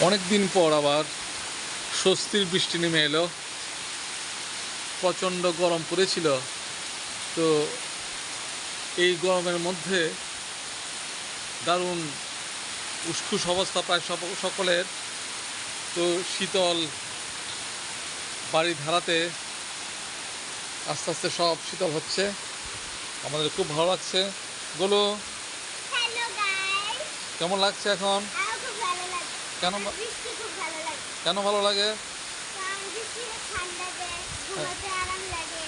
অনেক দিন পর আবার স্বস্তির বৃষ্টি নেমে এলো। প্রচণ্ড গরম পড়েছিল। তো এই গরমের মধ্যে দারুণ উষ্কুস অবস্থা প্রায় সব- সকলের। তো শীতল বাড়ি ধারাতে আস্তে আস্তে সব শীতল হচ্ছে। আমাদের খুব ভালো লাগছে। গাইস কেমন লাগছে এখন আমার খুব ভালো লাগে কেন কেন ভালো লাগে? কারণ বৃষ্টি ঠান্ডা দেয় ঘুমাতে আরাম লাগে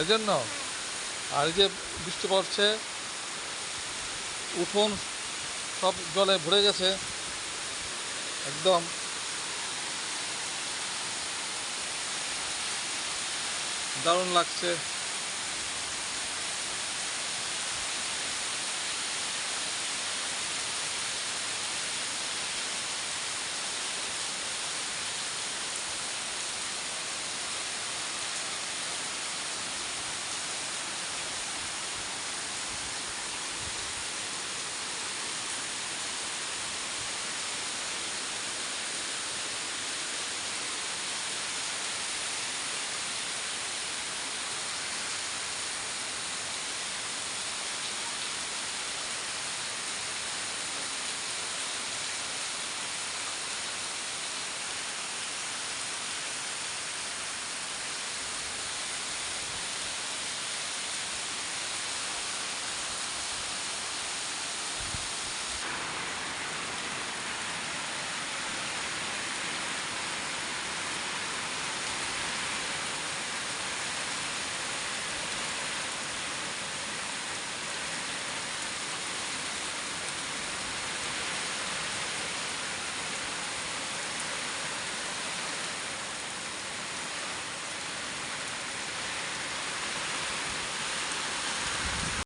এর জন্য। আর এই যে বৃষ্টি পড়ছে উঠোন সব জলে ভরে গেছে একদম। দারুণ লাগছে।